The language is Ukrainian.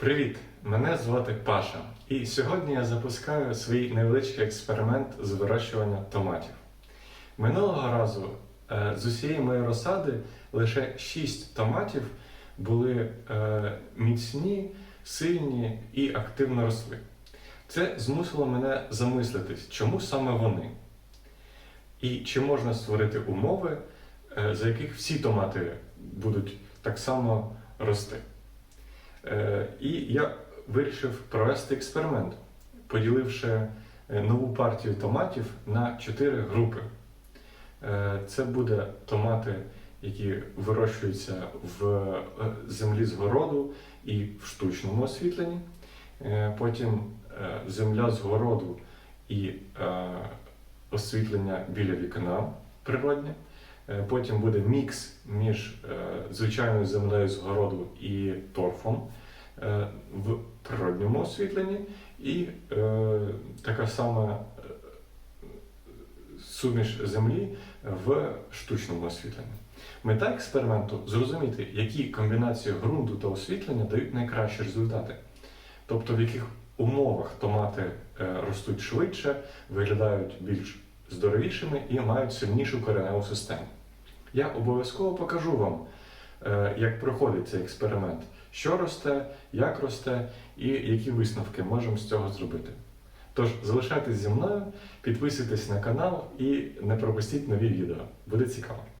Привіт! Мене звати Паша, і сьогодні я запускаю свій невеличкий експеримент з вирощування томатів. Минулого разу е, з усієї моєї розсади лише 6 томатів були е, міцні, сильні і активно росли. Це змусило мене замислитись, чому саме вони? І чи можна створити умови, е, за яких всі томати будуть так само рости. Е, І я вирішив провести експеримент, поділивши е, нову партію томатів на чотири групи. Е, Це буде томати, які вирощуються в землі з городу і в штучному освітленні. Потім земля з городу і освітлення біля вікна природнє. Е, Потім буде мікс між звичайною землею з городу і торфом е, в природньому освітленні, і е, така сама е, суміш землі в штучному освітленні. Мета експерименту зрозуміти, які комбінації ґрунту та освітлення дають найкращі результати. Тобто, в яких умовах томати ростуть швидше, виглядають більш здоровішими і мають сильнішу кореневу систему. Я обов'язково покажу вам, як проходить цей експеримент, що росте, як росте і які висновки можемо з цього зробити. Тож залишайтесь зі мною, підписуйтесь на канал і не пропустіть нові відео. Буде цікаво.